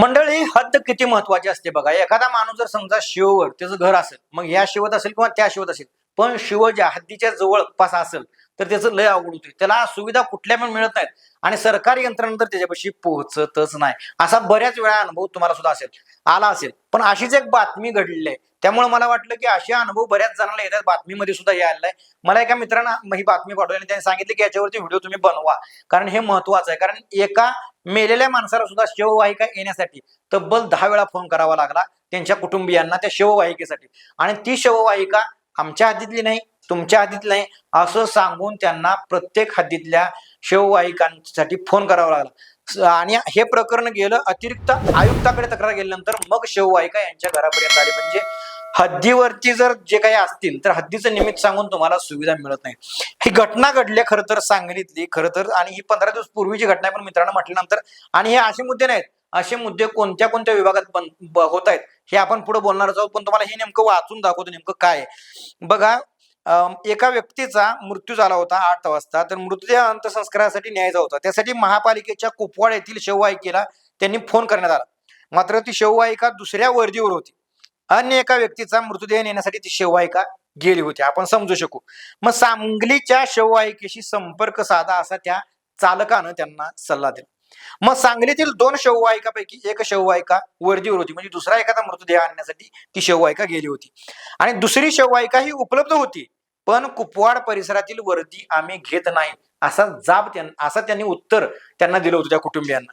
मंडळी हद्द किती महत्वाची असते बघा. एखादा माणूस जर समजा शिववर त्याचं घर असेल मग या शिवत असेल किंवा त्या शिवत असेल पण शिव ज्या हद्दीच्या जवळपास असेल तर त्याचं लय अवघड होते त्याला सुविधा कुठल्या पण मिळत नाहीत. आणि सरकारी यंत्रणा तर त्याच्यापाशी पोहोचतच नाही. असा बऱ्याच वेळा अनुभव तुम्हाला सुद्धा असेल आला असेल. पण अशीच एक बातमी घडलेली आहे त्यामुळे मला वाटलं की असे अनुभव बऱ्याच जणांना येतात. बातमीमध्ये सुद्धा यायला आहे मला एका मित्रांना ही बातमी पाठवली आणि त्यांनी सांगितलं की याच्यावरती व्हिडिओ तुम्ही बनवा. कारण हे महत्वाचं आहे. कारण एका मेलेल्या माणसाला सुद्धा शिववाहिका येण्यासाठी तब्बल दहा वेळा फोन करावा लागला त्यांच्या कुटुंबियांना त्या शिववाहिकेसाठी. आणि ती शिववाहिका आमच्या हद्दीतली नाही तुमच्या हद्दीतली नाही असं सांगून त्यांना प्रत्येक हद्दीतल्या शिववाहिकांसाठी फोन करावा लागला. आणि हे प्रकरण गेलं अतिरिक्त आयुक्ताकडे तक्रार गेल्यानंतर मग शिववाहिका यांच्या घरापर्यंत आली. म्हणजे हद्दीवरती जर जे काही असतील तर हद्दीचं निमित्त सांगून तुम्हाला सुविधा मिळत नाही. ही घटना घडली खरं तर सांगलीतली खरं तर आणि ही पंधरा दिवस पूर्वीची घटना आहे पण मित्रांनो म्हटल्यानंतर आणि हे असे मुद्दे नाहीत. असे मुद्दे कोणत्या कोणत्या विभागात बन होत आहेत हे आपण पुढे बोलणार आहोत पण तुम्हाला हे नेमकं वाचून दाखवतो नेमकं काय बघा एका व्यक्तीचा मृत्यू झाला होता आठ वाजता तर मृतदेह अंत्यसंस्कारासाठी न्यायचा होता. त्यासाठी महापालिकेच्या कुपवाड येथील शेववाहिकेला त्यांनी फोन करण्यात आला. मात्र ती शेववाहिका दुसऱ्या वर्दीवर होती. अन्य एका व्यक्तीचा मृतदेह नेण्यासाठी ती शेववाहिका गेली होती. आपण समजू शकू. मग सांगलीच्या शेववाहिकेशी संपर्क साधा असा त्या चालकानं त्यांना सल्ला दिला. मग सांगलीतील दोन शववाहिकापैकी एक शेववाहिका वर्दीवर होती. म्हणजे दुसरा एखादा मृतदेह आणण्यासाठी ती शववाहिका गेली होती. आणि दुसरी शेववाहिका ही उपलब्ध होती. पण कुपवाड परिसरातील वर्दी आम्ही घेत नाही. असा जाब त्यांना असं त्यांनी उत्तर त्यांना दिलं होतं त्या कुटुंबियांना.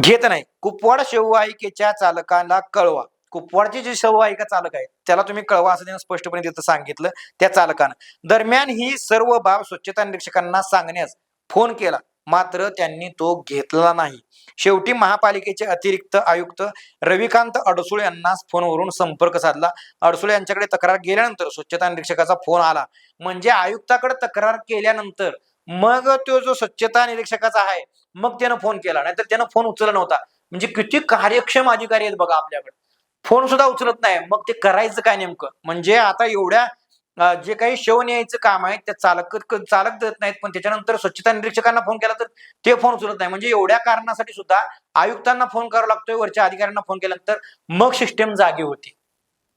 घेत नाही. कुपवाड शववाहिकेच्या चालकाला कळवा. कुपवाडचे जे एका चालक आहेत त्याला तुम्ही कळवा असं त्यांना स्पष्टपणे तिथं सांगितलं त्या चालकानं. दरम्यान ही सर्व बाब स्वच्छता निरीक्षकांना सांगण्यास फोन केला. मात्र त्यांनी तो घेतला नाही. शेवटी महापालिकेचे अतिरिक्त आयुक्त रविकांत अडसुळे यांना फोनवरून संपर्क साधला. अडसुळे यांच्याकडे तक्रार गेल्यानंतर स्वच्छता निरीक्षकाचा फोन आला. म्हणजे आयुक्ताकडे तक्रार केल्यानंतर मग तो जो स्वच्छता निरीक्षकाचा आहे मग त्यानं फोन केला. नाहीतर त्यानं फोन उचलला नव्हता. म्हणजे किती कार्यक्षम अधिकारी आहेत बघा आपल्याकडे. फोन सुद्धा उचलत नाही. मग ते करायचं काय नेमकं? म्हणजे आता एवढ्या जे काही शव न्यायचं काम आहे त्या चालक चालक देत नाहीत पण त्याच्यानंतर स्वच्छता निरीक्षकांना फोन केला तर ते फोन उचलत नाही. म्हणजे एवढ्या कारणासाठी सुद्धा आयुक्तांना फोन करावा लागतोय वरच्या अधिकाऱ्यांना फोन केल्यानंतर मग सिस्टम जागी होती.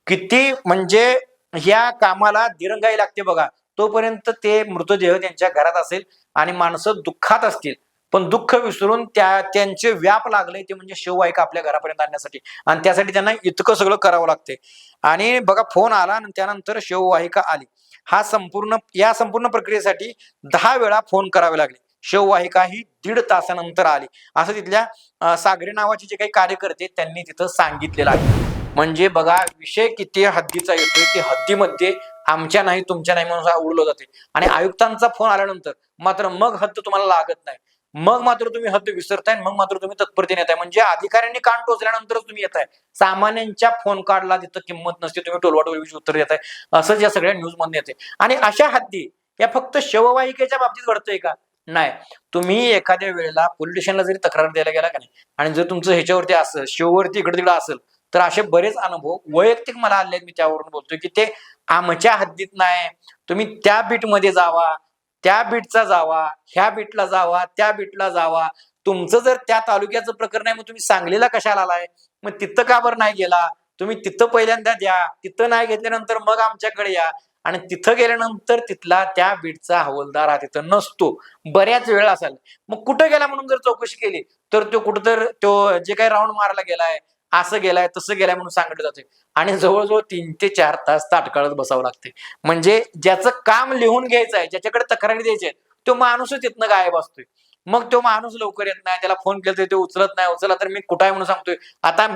किती म्हणजे या कामाला दिरंगाई लागते बघा. तोपर्यंत ते मृतदेह त्यांच्या घरात असेल आणि माणसं दुःखात असतील. पण दुःख विसरून त्या त्यांचे व्याप लागले ते म्हणजे शिववाहिका आपल्या घरापर्यंत आणण्यासाठी. आणि त्यासाठी त्यांना इतकं सगळं करावं लागते. आणि बघा फोन आला आणि त्यानंतर शिववाहिका आली. हा संपूर्ण या संपूर्ण प्रक्रियेसाठी दहा वेळा फोन करावे लागले. शिववाहिका ही दीड तासानंतर आली. असं तिथल्या सागरी सागरे नावाचे जे काही कार्यकर्ते त्यांनी तिथं सांगितलेलं आहे. म्हणजे बघा विषय किती हद्दीचा येतोय की हद्दीमध्ये आमच्या नाही तुमच्या नाही म्हणून उडलं जाते. आणि आयुक्तांचा फोन आल्यानंतर मात्र मग हद्द तुम्हाला लागत नाही. मग मात्र तुम्ही हद्द विसरताय मग मात्र तुम्ही तत्परतेने येताय. म्हणजे अधिकाऱ्यांनी कान टोचल्यानंतरच तुम्ही येताय. सामान्यांच्या फोन कार्डला तिथं किंमत नसते तुम्ही टोलवाटोलवीची उत्तर देताय. असंच या सगळ्या न्यूजमध्ये येते आणि अशा हद्दी या फक्त शववाहिकेच्या बाबतीत घडतंय का? नाही. तुम्ही एखाद्या वेळेला पोलीस स्टेशनला जरी तक्रार द्यायला गेला का नाही आणि जर तुमचं ह्याच्यावरती असेल शिववरती इकडे तिकडे असेल तर असे बरेच अनुभव वैयक्तिक मला आले आहेत मी त्यावरून बोलतोय की ते आमच्या हद्दीत नाही. तुम्ही त्या बीटमध्ये जावा. त्या बीटचा जावा ह्या बीटला जावा त्या बीटला जावा. तुमचं जर त्या तालुक्याचं प्रकरण आहे मग तुम्ही सांगलीला कशाला आलाय? मग तिथं का बरं नाही गेला? तुम्ही तिथं पहिल्यांदा द्या. तिथं नाही घेतल्यानंतर मग आमच्याकडे या. आणि तिथं गेल्यानंतर तिथला त्या बीटचा हवलदार हा तिथं नसतो. बऱ्याच वेळ असेल. मग कुठं गेला म्हणून जर चौकशी केली तर तो कुठं तर तो जे काही राऊंड मारायला गेलाय असं गेलाय तसं गेलाय म्हणून सांगितलं जाते आणि जवळजवळ तीन ते चार तास ताटकाळत बसावं लागते म्हणजे ज्याचं काम लिहून घ्यायचं आहे ज्याच्याकडे तक्रारी द्यायची आहे तो माणूसच तिथनं गायब असतोय. मग तो माणूस लवकर येत नाही त्याला फोन केला तर तो उचलत नाही उचलला तर मी कुठं आहे म्हणून सांगतोय. आता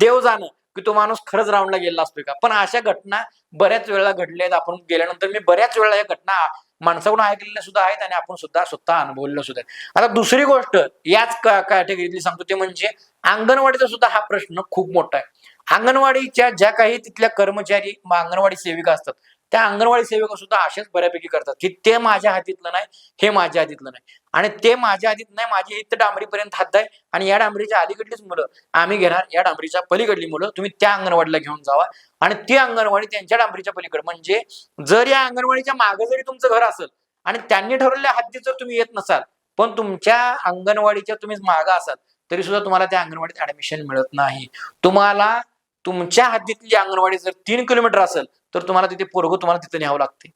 देव जाणं की तो माणूस खरंच राऊंडला गेला असतोय का? पण अशा घटना बऱ्याच वेळेला घडल्या आहेत आपण गेल्यानंतर मी बऱ्याच वेळेला या घटना माणसाकडून ऐकलेल्या सुद्धा आहेत आणि आपण सुद्धा स्वतः अनुभवलेल्या सुद्धा आता दुसरी गोष्ट याच कॅटेगरीतली सांगतो ते म्हणजे अंगणवाडीचा सुद्धा हा प्रश्न खूप मोठा आहे. अंगणवाडीच्या ज्या काही तिथल्या कर्मचारी अंगणवाडी सेविका असतात त्या अंगणवाडी सेविका सुद्धा असेच बऱ्यापैकी करतात की ते माझ्या हातीतलं नाही हे माझ्या हातीतलं नाही. आणि ते माझ्या हातीत नाही माझी इथं डांबरीपर्यंत हात आहे आणि या डांबरीच्या अलीकडलीच मुलं आम्ही घेणार या डांबरीच्या पलीकडली मुलं तुम्ही त्या अंगणवाडीला घेऊन जावा. आणि ती अंगणवाडी त्यांच्या डांबरीच्या पलीकडे. म्हणजे जर या अंगणवाडीच्या मागे जरी तुमचं घर असेल आणि त्यांनी ठरवलेल्या हद्दीत जर तुम्ही येत नसाल पण तुमच्या अंगणवाडीच्या तुम्ही मागं असाल तरी सुद्धा तुम्हाला त्या अंगणवाडीत ऍडमिशन मिळत नाही. तुम्हाला तुमच्या हद्दीतली अंगणवाडी जर तीन किलोमीटर असेल तर तुम्हाला तिथे पोरगं तुम्हाला तिथे न्यावं लागते.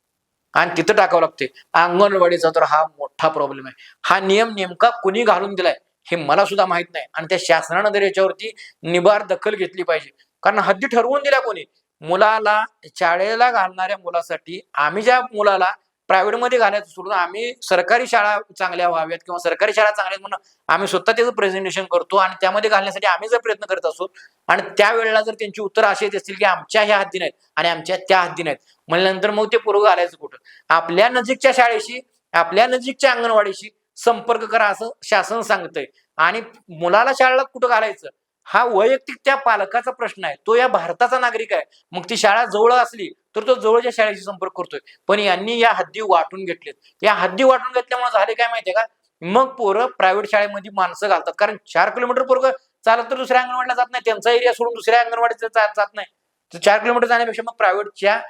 आणि तिथं टाकावं लागते. अंगणवाडीचा तर हा मोठा प्रॉब्लेम आहे. हा नियम नेमका कुणी घालून दिलाय हे मला सुद्धा माहीत नाही. आणि त्या शासनानं जर याच्यावरती निबार दखल घेतली पाहिजे. कारण हद्दी ठरवून दिल्या कोणी? मुलाला शाळेला घालणाऱ्या मुलासाठी आम्ही ज्या मुलाला प्रायव्हेटमध्ये घालायचं सोडून आम्ही सरकारी शाळा चांगल्या व्हाव्यात किंवा सरकारी शाळा चांगल्या म्हणून आम्ही स्वतः त्याचं प्रेझेंटेशन करतो आणि त्यामध्ये घालण्यासाठी आम्ही जर प्रयत्न करत असू आणि त्यावेळेला जर त्यांची उत्तर अशी येत असतील की आमच्या ह्या हद्दी नाहीत आणि आमच्या त्या हद्दी नाहीत म्हणल्यानंतर मग ते पूर्व घालायचं कुठं? आपल्या नजीकच्या शाळेशी आपल्या नजीकच्या अंगणवाडीशी संपर्क करा असं शासन सांगतंय. आणि मुलाला शाळेला कुठं घालायचं? हा वैयक्तिक त्या पालकाचा प्रश्न आहे. तो या भारताचा नागरिक आहे. मग ती शाळा जवळ असली तर तो जवळच्या शाळेशी संपर्क करतोय. पण यांनी या हद्दी वाटून घेतलेत. या हद्दी वाटून घेतल्यामुळे झाले काय माहितीये का? मग पोरं प्रायव्हेट शाळेमध्ये माणसं घालतात. कारण चार किलोमीटर पोरग चालत तर दुसऱ्या अंगणवाडीला जात नाही त्यांचा एरिया सोडून दुसऱ्या अंगणवाडीत जात जात नाही तर चार किलोमीटर जाण्यापेक्षा मग प्रायव्हेटच्या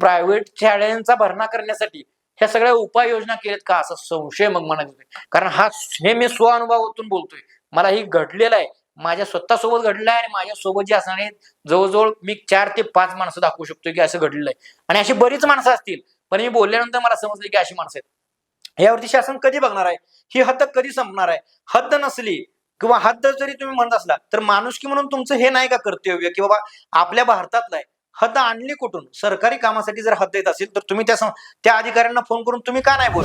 प्रायव्हेट शाळांचा भरणा करण्यासाठी ह्या सगळ्या उपाययोजना केल्यात का? असा संशय मग मनात येतोय. कारण हा हे मी स्वअनुभवातून बोलतोय. मला ही घडलेला आहे. माझ्या स्वतःसोबत घडलं आहे आणि माझ्या सोबत जे आहेत जवळजवळ मी चार ते पाच माणसं दाखवू शकतो की असं घडलंय. आणि अशी बरीच माणसं असतील पण मी बोलल्यानंतर मला समजलं की अशी माणसं आहेत. यावरती शासन कधी बघणार आहे? ही हद्द कधी संपणार आहे? हद्द नसली किंवा हद्द जरी तुम्ही म्हणत असला तर माणुसकी म्हणून तुमचं हे नाही का कर्तव्य की बाबा आपल्या भारतातलं आहे? हद्द आणली कुठून? सरकारी कामासाठी जर हद्द येत असेल तर तुम्ही त्या त्या अधिकाऱ्यांना फोन करून तुम्ही का नाही बोल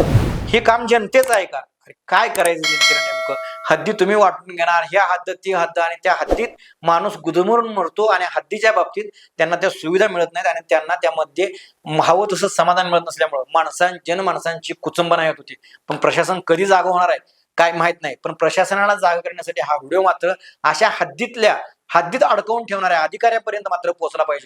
हे काम जनतेचं आहे का? अरे काय करायचं जनतेला नेमकं? हद्दी तुम्ही वाटून घेणार. ह्या हद्द ती हद्द आणि त्या हद्दीत माणूस गुदमरून मरतो आणि हद्दीच्या बाबतीत त्यांना त्या सुविधा मिळत नाहीत आणि त्यांना त्यामध्ये हवं तसं समाधान मिळत नसल्यामुळं माणसां जनमाणसांची कुचंबना येत होती. पण प्रशासन कधी जागा होणार आहे? काय माहीत नाही. पण प्रशासनाला जागा करण्यासाठी हा व्हिडिओ मात्र अशा हद्दीतल्या हद्दीत अडकवून ठेवणाऱ्या अधिकाऱ्यापर्यंत मात्र पोहोचला पाहिजे.